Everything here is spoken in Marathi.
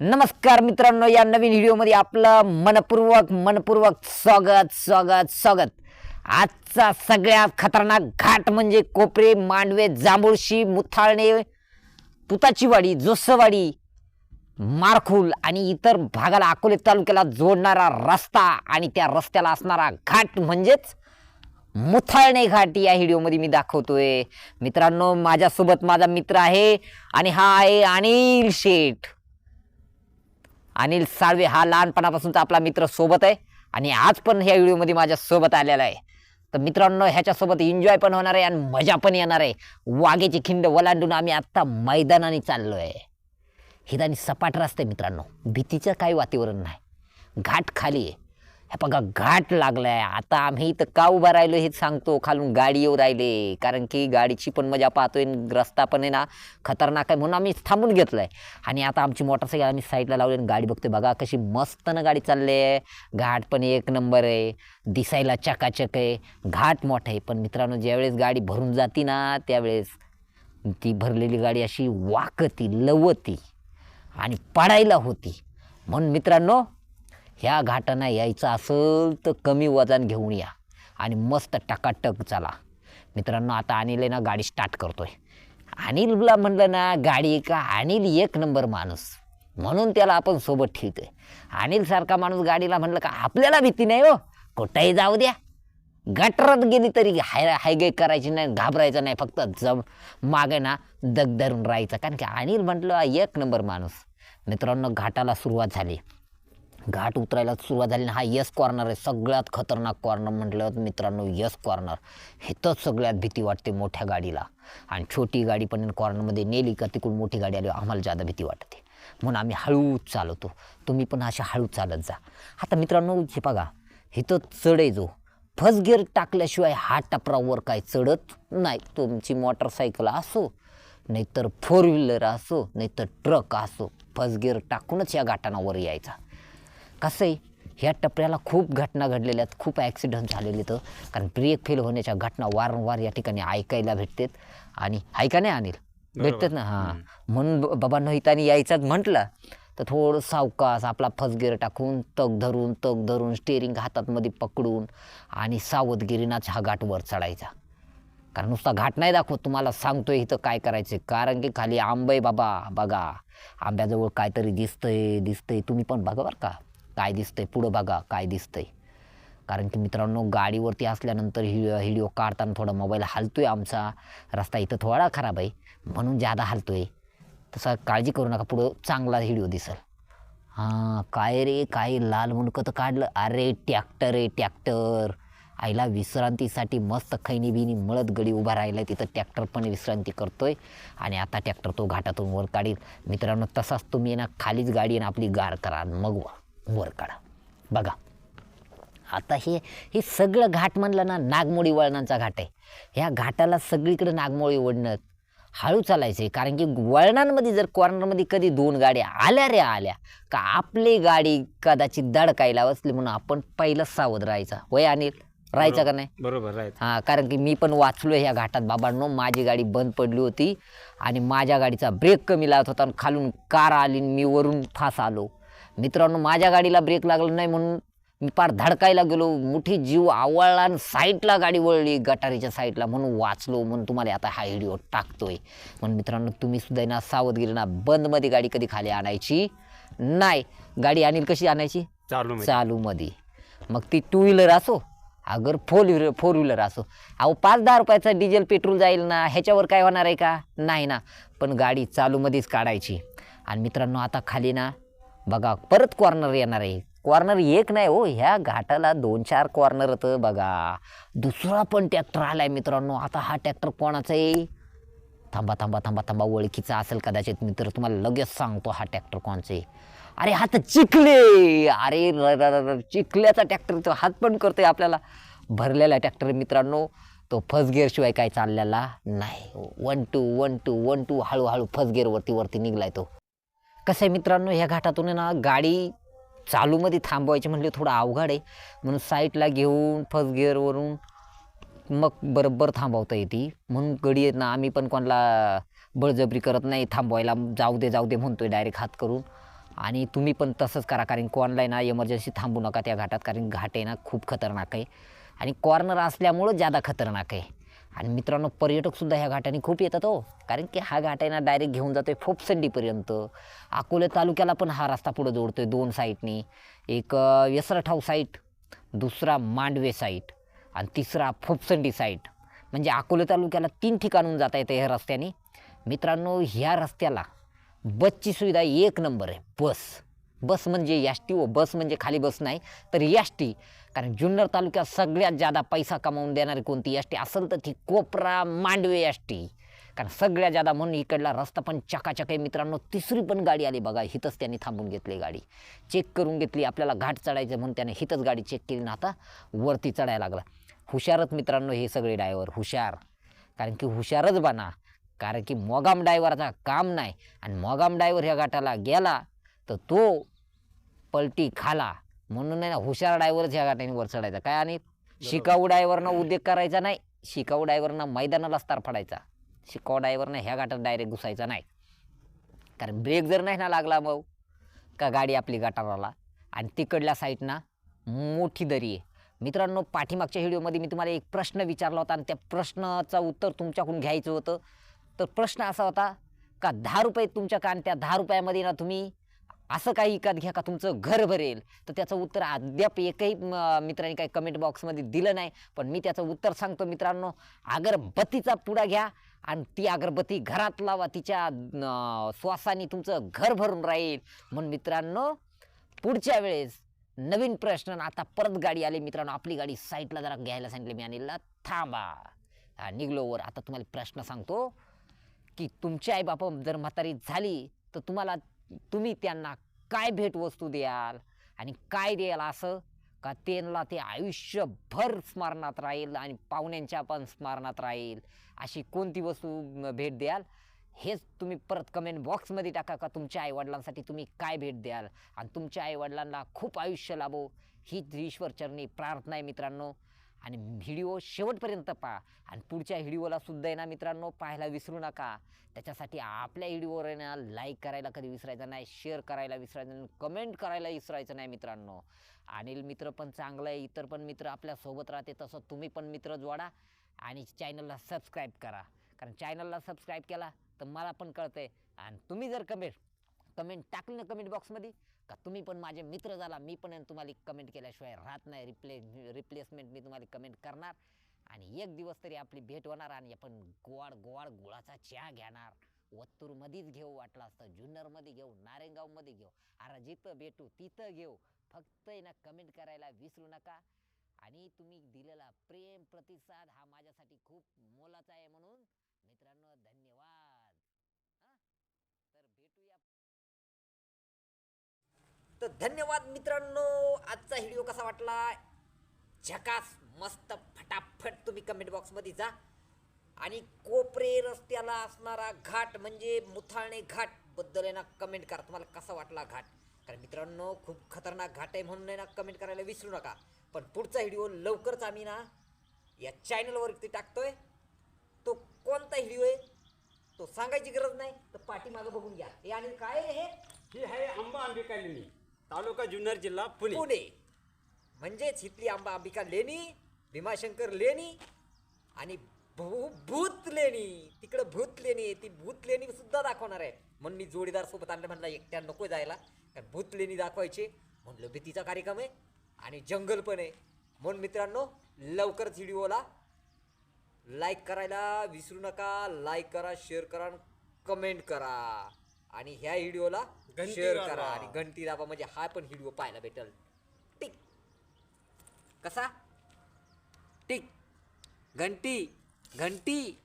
नमस्कार मित्रांनो या नवीन व्हिडिओमध्ये आपलं मनपूर्वक मनपूर्वक स्वागत स्वागत स्वागत. आजचा सगळ्यात खतरनाक घाट म्हणजे कोपरे मांडवे जांभूळशी मुथाळणे तुताचीवाडी जोसवाडी मारखुल आणि इतर भागाला अकोले तालुक्याला जोडणारा रस्ता आणि त्या रस्त्याला असणारा घाट म्हणजेच मुथाळणे घाट या व्हिडिओमध्ये मी दाखवतोय. मित्रांनो माझ्यासोबत माझा मित्र आहे आणि हा आहे अनिल शेठ. अनिल साळवे हा लहानपणापासूनचा आपला मित्र सोबत आहे. आणि आज पण ह्या व्हिडिओमध्ये माझ्या सोबत आलेला आहे. तर मित्रांनो ह्याच्यासोबत एन्जॉय पण होणार आहे आणि मजा पण येणार आहे. वाघेची खिंड ओलांडून आम्ही आत्ता मैदानाने चाललो आहे हिदानी सपाट रस्ते मित्रांनो. भीतीचं काही वातावरण नाही. घाट खाली आहे. हे बघा घाट लागलाय. आता आम्ही इथं का उभा राहिलो हे सांगतो. खालून गाडी येऊ राहिले. कारण की गाडीची पण मजा पाहतोय रस्ता पण आहे ना खतरनाक आहे म्हणून आम्ही थांबून घेतलाय. आणि आता आमची मोटरसायकल आम्ही साईडला लावली आणि गाडी बघतोय. बघा कशी मस्तनं गाडी चालली आहे घाट पण एक नंबर आहे. दिसायला चकाचक आहे. घाट मोठा आहे. पण मित्रांनो ज्यावेळेस गाडी भरून जाती ना त्यावेळेस ती भरलेली गाडी अशी वाकती लवती आणि पडायला होती. म्हणून मित्रांनो ह्या घाटांना यायचं असेल तर कमी वजन घेऊन या आणि मस्त टकाटक चला. मित्रांनो आता अनिल आहे ना गाडी स्टार्ट करतोय. अनिलला म्हणलं ना गाडी का? अनिल एक नंबर माणूस. म्हणून त्याला आपण सोबत ठेवतोय. अनिलसारखा माणूस गाडीला म्हणलं का आपल्याला भीती नाही हो. कुठंही जाऊ द्या. गटरात गेली तरी हाय हायगे करायची नाही घाबरायचं नाही फक्त जम मागे ना दग धरून राहायचं. कारण की अनिल म्हटलं एक नंबर माणूस. मित्रांनो घाटाला सुरुवात झाली. घाट उतरायला सुरुवात झाली ना हा यस कॉर्नर आहे. सगळ्यात खतरनाक कॉर्नर म्हटलं मित्रांनो यस कॉर्नर हिथंच सगळ्यात भीती वाटते मोठ्या गाडीला. आणि छोटी गाडी पण कॉर्नरमध्ये नेली का तिकडून मोठी गाडी आली आम्हाला जादा भीती वाटते. म्हणून आम्ही हळूच चालवतो. तुम्ही पण अशा हळू चालत जा. आता मित्रांनो हे बघा. इथं चढ आहे जो. फर्स्ट गिअर टाकल्याशिवाय हा टपरावर काय चढत नाही. तुमची मोटरसायकल असो नाहीतर फोर व्हीलर असो नाहीतर ट्रक असो फर्स्ट गिअर टाकूनच या घाटांना वर यायचा. कसं आहे ह्या टपऱ्याला खूप घटना घडलेल्या आहेत. खूप ॲक्सिडेंट झालेले तर कारण ब्रेक फेल होण्याच्या घटना वारंवार या ठिकाणी ऐकायला भेटतात. आणि ऐका नाही अनिल? भेटतात ना? हां. म्हणून ब- बाबांनो इथं यायचाच म्हटलं तर थोडं सावकाश आपला फर्स्ट गिअर टाकून तग धरून तग धरून स्टेअरिंग हातात मध्ये पकडून आणि सावधगिरीनाच हा घाट वर चढायचा. कारण नुसता घाट नाही दाखवत तुम्हाला सांगतोय इथं काय करायचं कारण की खाली आंबे बाबा बघा. आंब्याजवळ काहीतरी दिसतंय दिसतंय. तुम्ही पण बघा बरं का. काय दिसतंय? पुढं बघा काय दिसतंय. कारण की मित्रांनो गाडीवरती असल्यानंतर हि व्हिडिओ काढताना थोडा मोबाईल हलतोय आमचा. रस्ता इथं थोडा खराब आहे. म्हणून जादा आहे तसा काळजी करू नका पुढं चांगला व्हिडिओ दिसेल. हां काय रे? काय लाल मुलकं तर काढलं. अरे ट्रॅक्टर आहे ट्रॅक्टर. आईला विश्रांतीसाठी मस्त खैनी बिनी मळत गडी उभा राहिला तिथं ट्रॅक्टर पण विश्रांती करतोय. आणि आता ट्रॅक्टर तो घाटातून वर काढील. मित्रांनो तसाच तुम्ही ना खालीच गाडी आणि आपली गार करा आणि मग वर- काढा. बघा. आता हे हे सगळं घाट म्हणलं ना नागमोडी वळणांचा घाट आहे. ह्या घाटाला सगळीकडे नागमोडी वळणं हळू चालायचं आहे. कारण की वळणांमध्ये जर कॉर्नरमध्ये कधी दोन गाड्या आल्या रे आल्या का आपली गाडी कदाचित धडकायला बसली म्हणून आपण पहिलं सावध राहायचा. वय अनिल? राहायचा का नाही? बरोबर हां कारण की मी पण वाचलो ह्या घाटात. बाबांनो माझी गाडी बंद पडली होती आणि माझ्या गाडीचा ब्रेक कमी लागत होता आणि खालून कार आली मी वरून फास आलो. मित्रांनो माझ्या गाडीला ब्रेक लागला नाही म्हणून मी पार धडकायला गेलो. मोठी जीव आवळला आणि साईडला गाडी वळली गटारीच्या साईडला म्हणून वाचलो म्हणून तुम्हाला आता हा व्हिडिओ टाकतोय. म्हणून मित्रांनो तुम्ही सुद्धा ना सावधगिरी ना बंदमध्ये गाडी कधी खाली आणायची? नाही. गाडी आणील कशी आणायची? चालू मध्ये. चालूमध्ये मग ती टू व्हीलर असो अगर फोर व्हीलर फोर व्हीलर असो. अहो पाच दहा रुपयाचा डिझेल पेट्रोल जाईल ना ह्याच्यावर काय होणार आहे का? नाही ना. पण गाडी चालूमध्येच काढायची. आणि मित्रांनो आता खाली ना बघा परत कॉर्नर येणार आहे. कॉर्नर एक नाही हो ह्या घाटाला दोन चार कॉर्नर होतं बघा. दुसरा पण ट्रॅक्टर आलाय मित्रांनो आता हा ट्रॅक्टर कोणाचा आहे? थांबा थांबा थांबा थांबा ओळखीचा असेल कदाचित मित्र तुम्हाला लगेच सांगतो हा ट्रॅक्टर कोणचा आहे. अरे हा तर चिखले अरे र र, चिखल्याचा ट्रॅक्टर तो हात पण करतोय आपल्याला. भरलेला ट्रॅक्टर मित्रांनो. तो फर्स्ट गिअरशिवाय काय चाललेला नाही. One two one two one two हळूहळू फर्स्ट गिअरवरती वरती निघलाय तो. कसं आहे मित्रांनो ह्या घाटातून आहे ना गाडी चालूमध्ये थांबवायची म्हणजे थोडं अवघड आहे. म्हणून साईडला घेऊन फर्स्ट गिअरवरून मग बरोबर थांबवता येते. म्हणून गडी येत ना आम्ही पण कोणाला बळजबरी करत नाही थांबवायला जाऊ दे जाऊ दे म्हणतोय डायरेक्ट हात करून. आणि तुम्ही पण तसंच करा कारण की ना इमर्जन्सी थांबू नका त्या घाटात कारण घाट आहे ना खूप खतरनाक आहे. आणि कॉर्नर असल्यामुळं जादा खतरनाक आहे. आणि मित्रांनो पर्यटकसुद्धा ह्या घाटाने खूप येतात हो. कारण की हा घाट आहे ना डायरेक्ट घेऊन जातो आहे फोपसंडीपर्यंत अकोले तालुक्याला पण हा रस्ता पुढं जोडतो आहे दोन साईटनी एक अ, यसरठाव साईट दुसरा मांडवे साईट आणि तिसरा फोपसंडी साईट म्हणजे अकोले तालुक्याला तीन ठिकाणून जाता येतं ह्या रस्त्याने. मित्रांनो ह्या रस्त्याला बसची सुविधा एक नंबर आहे बस. बस म्हणजे एस टी व बस म्हणजे खाली बस नाही तर एस टी कारण जुन्नर तालुक्यात सगळ्यात जादा पैसा कमावून देणारी कोणती एस टी? असेल तर ती कोपरा मांडवे एस टी. कारण सगळ्यात जादा म्हणून इकडला रस्ता पण चकाचक आहे. मित्रांनो तिसरी पण गाडी आली बघा हिथंच त्यांनी थांबून घेतली गाडी. चेक करून घेतली आपल्याला घाट चढायचं म्हणून त्याने हिथंच गाडी चेक केली ना आता वरती चढायला लागला. हुशारच मित्रांनो हे सगळे ड्रायव्हर हुशार. कारण की हुशारच बना. कारण की मोगाम डायव्हरचा काम नाही. आणि मोगाम डायव्हर ह्या घाटाला गेला तर तो पलटी खाला. म्हणून आहे ना हुशार डायव्हरच ह्या घाटाने वर चढायचा. काय आणि शिकाऊ डायव्हरनं उद्योग करायचा नाही शिकाऊ डायव्हरनं मैदानालाच तार फाडायचा. शिकाऊ डायव्हरनं ह्या घाटात डायरेक्ट घुसायचा नाही. कारण ब्रेक जर नाही ना लागला मग का गाडी आपली गटाराला आणि तिकडल्या साईडना मोठी दरी आहे. मित्रांनो पाठीमागच्या व्हिडिओमध्ये मी तुम्हाला एक प्रश्न विचारला होता आणि त्या प्रश्नाचं उत्तर तुमच्याकडून घ्यायचं होतं. तर प्रश्न असा होता का दहा रुपये तुमच्या कान त्या दहा रुपयामध्ये ना तुम्ही असं काही विकत घ्या का तुमचं घर भरेल? तर त्याचं उत्तर अद्याप एकही मित्रांनी काही कमेंट बॉक्समध्ये दिलं नाही. पण मी त्याचं उत्तर सांगतो मित्रांनो अगरबत्तीचा पुडा घ्या आणि ती अगरबत्ती घरात लावा. तिच्या श्वासाने तुमचं घर भरून राहील. म्हणून मित्रांनो पुढच्या वेळेस नवीन प्रश्न आता परत गाडी आली मित्रांनो आपली गाडी साईडला जरा घ्यायला सांगितले मी अनिलला. थांबा. हा, निघलो वर. आता तुम्हाला प्रश्न सांगतो की तुमची आई बापा जर म्हातारी झाली तर तुम्हाला तुम्ही त्यांना काय भेटवस्तू द्याल आणि काय द्याल असं? का त्यांना ते आयुष्यभर स्मरणात राहील आणि पाहुण्यांच्या पण स्मरणात राहील? अशी कोणती वस्तू भेट द्याल? हेच तुम्ही परत कमेंट बॉक्समध्ये टाका का तुमच्या आईवडिलांसाठी तुम्ही काय भेट द्याल? आणि तुमच्या आईवडिलांना खूप आयुष्य लाभो. हीच ईश्वरचरणी प्रार्थना आहे मित्रांनो. आणि व्हिडिओ शेवटपर्यंत पहा. आणि पुढच्या व्हिडिओला सुद्धा आहे ना मित्रांनो पाहायला विसरू नका. त्याच्यासाठी आपल्या व्हिडिओवर आहे ना लाईक करायला कधी विसरायचं नाही शेअर करायला विसरायचं नाही कमेंट करायला विसरायचं नाही मित्रांनो. अनिल मित्र पण चांगलं आहे इतर पण मित्र आपल्यासोबत राहते तसं तुम्ही पण मित्र जोडा आणि चॅनलला सबस्क्राईब करा. कारण चॅनलला सबस्क्राईब केला तर मला पण कळतं आहे आणि तुम्ही जर कमेंट कमेंट टाकली ना कमेंट बॉक्समध्ये का तुम्ही पण माझे मित्र झाला मी पण तुम्हाला कमेंट केल्याशिवाय राहत नाही. रिप्ले रिप्लेसमेंट मी तुम्हाला कमेंट करणार. आणि एक दिवस तरी आपली भेट होणार आणि आपण गोवाड गोवाड गुळाचा चहा घेणार. वत्तूरमध्येच घेऊ वाटलं असतं जुन्नरमध्ये घेऊ नारेंगावमध्ये घेऊ. अरे जिथं भेटू तिथं घेऊ. फक्त आहे ना कमेंट करायला विसरू नका. आणि तुम्ही दिलेला प्रेम प्रतिसाद हा माझ्यासाठी खूप मोलाचा आहे म्हणून मित्रांनो धन्यवाद हा? तर भेटूया तर धन्यवाद मित्रांनो. आजचा व्हिडिओ कसा वाटला? झकास मस्त फटाफट तुम्ही कमेंट बॉक्समध्ये जा. आणि कोपरे रस्त्याला असणारा घाट म्हणजे मुथाळणे घाटबद्दल आहे ना कमेंट करा. तुम्हाला कसा वाटला घाट? कारण मित्रांनो खूप खतरनाक घाट आहे म्हणून आहे ना कमेंट करायला विसरू नका. पण पुढचा व्हिडिओ लवकरच आम्ही ना या चॅनलवरती टाकतोय. तो कोणता व्हिडिओ आहे? तो सांगायची गरज नाही. तर पाठीमागं बघून घ्या. आणि काय हे ही आहे आंबा अंबिका तालुका जुन्नर जिल्हा पुणे. पुणे. म्हणजेच इथली आंबा अंबिका लेणी भीमाशंकर लेणी आणि भू भूत लेणी. तिकडं भूत लेणी आहे. ती भूत लेणी सुद्धा दाखवणार आहे. म्हणून मी जोडीदार सोबत आणलं. म्हणलं एकट्या नको जायला. कारण भूत लेणी दाखवायची. म्हणलं भीतीचा कार्यक्रम आहे आणि जंगल पण आहे. म्हणून मित्रांनो लवकरच व्हिडिओला लाईक करायला विसरू नका. लाईक करा शेअर करा कमेंट करा. आणि ह्या व्हिडिओला घंटी शेअर. करा. आणि घंटी दाबा म्हणजे हा पण व्हिडिओ पाहायला भेटेल. टिक. कसा? टिक. घंटी. घंटी.